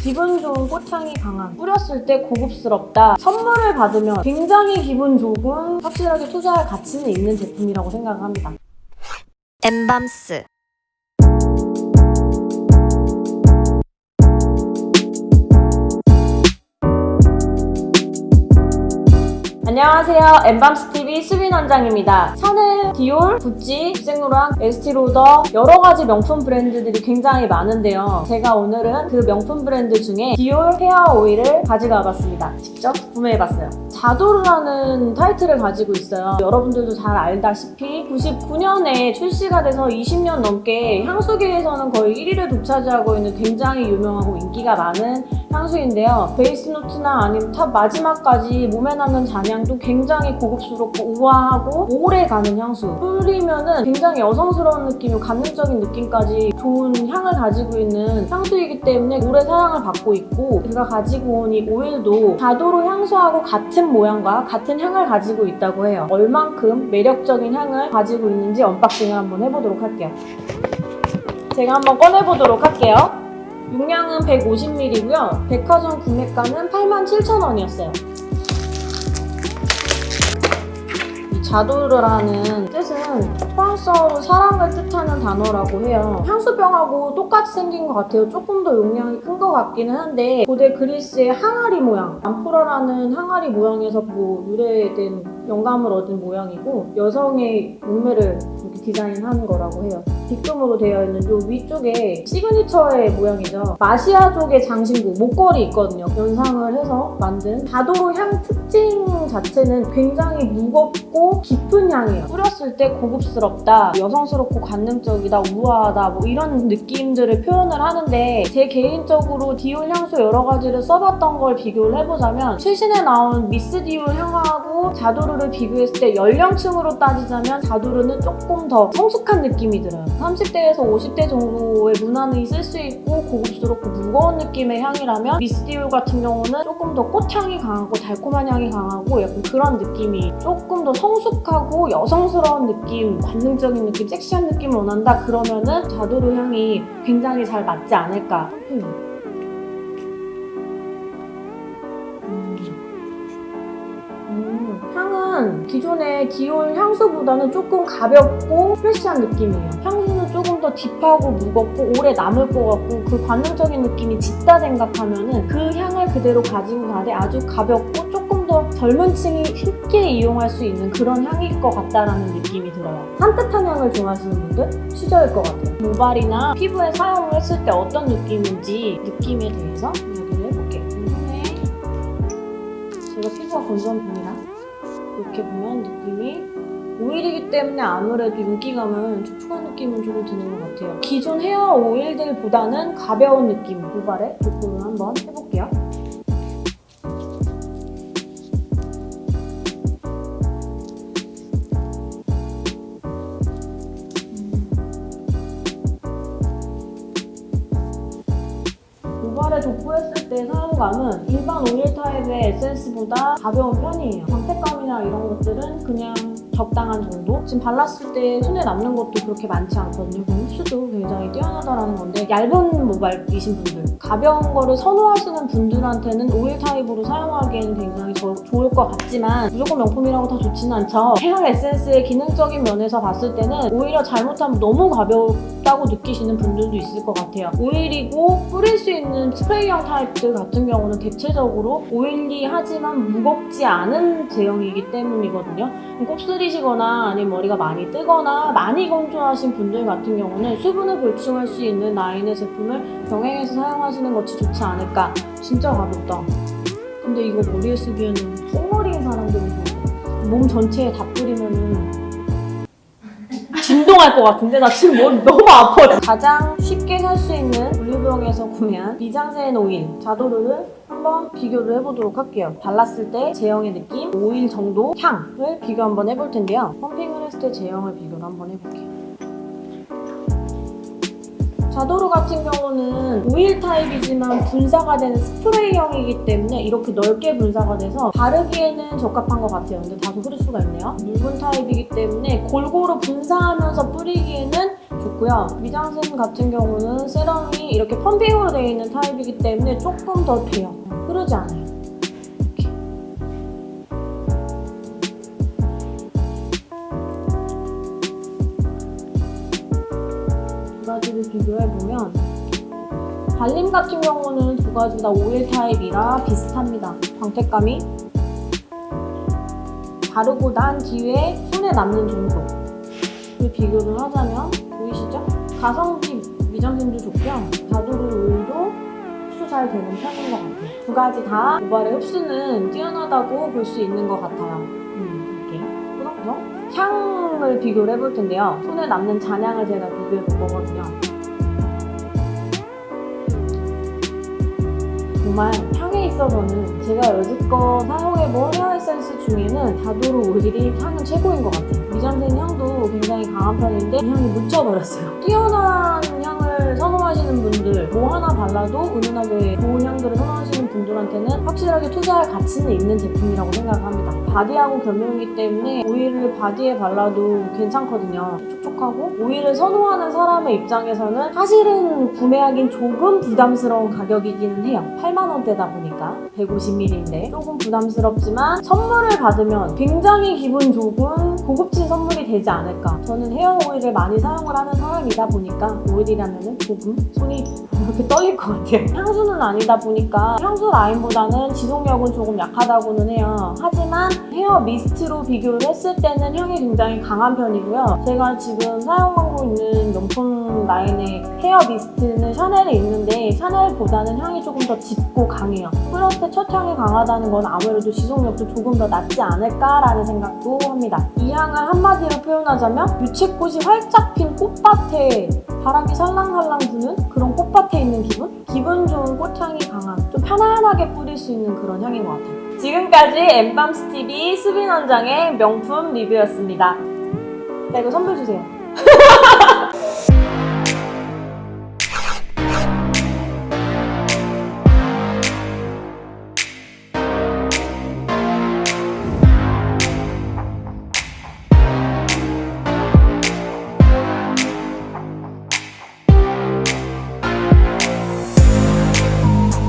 기분 좋은 꽃향이 강한 뿌렸을 때 고급스럽다. 선물을 받으면 굉장히 기분 좋은 확실하게 투자할 가치는 있는 제품이라고 생각합니다. 엠밤스 안녕하세요. 엠밤스TV 수빈 원장입니다. 샤넬, 디올, 구찌, 생로랑, 에스티로더 여러 가지 명품 브랜드들이 굉장히 많은데요. 제가 오늘은 그 명품 브랜드 중에 디올 헤어 오일을 가져가 봤습니다. 직접 구매해봤어요. 자도르라는 타이틀을 가지고 있어요. 여러분들도 잘 알다시피 99년에 출시가 돼서 20년 넘게 향수계에서는 거의 1위를 독차지하고 있는 굉장히 유명하고 인기가 많은 향수인데요. 베이스 노트나 아니면 탑 마지막까지 몸에 남는 잔향도 굉장히 고급스럽고 우아하고 오래 가는 향수. 뿌리면은 굉장히 여성스러운 느낌이고 감성적인 느낌까지 좋은 향을 가지고 있는 향수이기 때문에 오래 사랑을 받고 있고 제가 가지고 온 이 오일도 자도로 향수하고 같은 모양과 같은 향을 가지고 있다고 해요. 얼만큼 매력적인 향을 가지고 있는지 언박싱을 한번 해보도록 할게요. 제가 한번 꺼내보도록 할게요. 용량은 150ml고요. 백화점 구매가는 87,000원이었어요. 이 자도르라는 뜻은 프랑스어로 사랑을 뜻하는 단어라고 해요. 향수병하고 똑같이 생긴 것 같아요. 조금 더 용량이 큰 것 같기는 한데 고대 그리스의 항아리 모양, 암포라라는 항아리 모양에서 뭐 유래된 영감을 얻은 모양이고 여성의 몸매를 이렇게 디자인한 거라고 해요. 빗금으로 되어 있는 요 위쪽에 시그니처의 모양이죠. 마시아족의 장신구, 목걸이 있거든요. 연상을 해서 만든 다도로 향 특징 자체는 굉장히 무겁고 깊은 향이에요. 뿌렸을 때 고급스럽다, 여성스럽고 관능적이다, 우아하다 뭐 이런 느낌들을 표현을 하는데 제 개인적으로 디올 향수 여러 가지를 써봤던 걸 비교를 해보자면 최신에 나온 미스 디올 향하고 자도르를 비교했을 때 연령층으로 따지자면 자도르는 조금 더 성숙한 느낌이 들어요. 30대에서 50대 정도의 무난히 쓸 수 있고 고급스럽고 무거운 느낌의 향이라면 미스 디올 같은 경우는 조금 더 꽃향이 강하고 달콤한 향이 강하고 약간 그런 느낌이 조금 더 성숙하고 여성스러운 느낌, 관능적인 느낌, 섹시한 느낌을 원한다 그러면은 자도르 향이 굉장히 잘 맞지 않을까. 음. 음, 향은 기존의 디올 향수보다는 조금 가볍고 프레시한 느낌이에요. 향수는 조금 더 딥하고 무겁고 오래 남을 것 같고 그 관능적인 느낌이 짙다 생각하면은 그 향을 그대로 가지고 가되 아주 가볍고 조금 더 젊은 층이 쉽게 이용할 수 있는 그런 향일 것 같다라는 느낌이 들어요. 산뜻한 향을 좋아하시는 분들 취저일 것 같아요. 모발이나 피부에 사용을 했을 때 어떤 느낌인지 느낌에 대해서 이야기를 해볼게요. 궁금해. 제가 피부가 건조한 편이라 이렇게 보면 느낌이 오일이기 때문에 아무래도 윤기감은 촉촉한 느낌은 조금 드는 것 같아요. 기존 헤어 오일들보다는 가벼운 느낌 모발에 도포를 한번 해볼게요. 때 사용감은 일반 오일 타입의 에센스보다 가벼운 편이에요. 광택감이나 이런 것들은 그냥 적당한 정도? 지금 발랐을 때 손에 남는 것도 그렇게 많지 않거든요. 그럼 흡수도 굉장히 뛰어나다라는 건데 얇은 모발이신 분들, 가벼운 거를 선호하시는 분들한테는 오일 타입으로 사용하기에는 굉장히 저- 좋을 것 같지만 무조건 명품이라고 다 좋지는 않죠. 헤어 에센스의 기능적인 면에서 봤을 때는 오히려 잘못하면 너무 가볍다고 느끼시는 분들도 있을 것 같아요. 오일이고 뿌릴 수 있는 스프레이형 타입들 같은 경우는 대체적으로 오일리하지만 무겁지 않은 제형이기 때문이거든요. 곱슬이시거나 아니면 머리가 많이 뜨거나 많이 건조하신 분들 같은 경우는 수분을 보충할 수 있는 라인의 제품을 병행해서 사용하시는 것이 좋지 않을까. 진짜 가볍다. 근데 이거 머리에 쓰기에는 꽁머리인 사람들이 몸 전체에 다 뿌리면은 진동할 것 같은데 나 지금 머리 너무 아파. 가장 쉽게 살 수 있는 올리브영에서 구매한 미장센 오일 자도르를 한번 비교를 해보도록 할게요. 발랐을 때 제형의 느낌, 오일 정도, 향을 비교 한번 해볼 텐데요. 펌핑을 했을 때 제형을 비교를 한번 해볼게요. 자도르 같은 경우는 오일 타입이지만 분사가 되는 스프레이형이기 때문에 이렇게 넓게 분사가 돼서 바르기에는 적합한 것 같아요. 근데 다소 흐릴 수가 있네요. 묽은 타입이기 때문에 골고루 분사하면서 뿌리기에는 좋고요. 미장센 같은 경우는 세럼이 이렇게 펌핑으로 되어 있는 타입이기 때문에 조금 더 돼요. 흐르지 않아요. 두 가지를 비교해보면 발림 같은 경우는 두 가지 다 오일 타입이라 비슷합니다. 광택감이 바르고 난 뒤에 손에 남는 정도. 그 비교를 하자면 보이시죠? 가성비 미장센도 좋고요. 다도르 오일도 흡수 잘 되는 편인 것 같아요. 두 가지 다 모발의 흡수는 뛰어나다고 볼 수 있는 것 같아요. 음, 이렇게 그래서 향 을 비교를 해볼 텐데요. 손에 남는 잔향을 제가 비교해 볼 거거든요. 정말 향에 있어서는 제가 여지껏 사용해본 헤어 에센스 중에는 다도르 오일이 향은 최고인 것 같아요. 미장센 향도 굉장히 강한 편인데 이 향이 묻혀버렸어요. 뛰어난 향을 선호하시는 분들, 뭐 하나 발라도 은은하게 좋은 향들을 선호하시는 분들한테는 확실하게 투자할 가치는 있는 제품이라고 생각합니다. 바디하고 겸용이기 때문에 오일을 바디에 발라도 괜찮거든요. 촉촉하고 오일을 선호하는 사람의 입장에서는 사실은 구매하긴 조금 부담스러운 가격이기는 해요. 8만 원대다 보니까 150ml인데 조금 부담스럽지만 선물을 받으면 굉장히 기분 좋은 고급진 선물이 되지 않을까. 저는 헤어 오일을 많이 사용을 하는 사람이다 보니까 오일이라면 조금 손이 이렇게 떨릴 것 같아요. 향수는 아니다 보니까 향수 라인보다는 지속력은 조금 약하다고는 해요. 하지만 헤어 미스트로 비교를 했을 때는 향이 굉장히 강한 편이고요. 제가 지금 사용하고 있는 명품 라인의 헤어 미스트는 샤넬에 있는데 샤넬보다는 향이 조금 더 짙고 강해요. 플러스 첫 향이 강하다는 건 아무래도 지속력도 조금 더 낫지 않을까라는 생각도 합니다. 이 향을 한마디로 표현하자면 유채꽃이 활짝 핀 꽃밭에 바람이 살랑살랑 부는 그런 꽃밭에 있는 기분? 기분 좋은 꽃향이 강한 좀 편안하게 뿌릴 수 있는 그런 향인 것 같아요. 지금까지 엠밤스 TV 수빈 원장의 명품 리뷰였습니다. 나 이거 선물 주세요.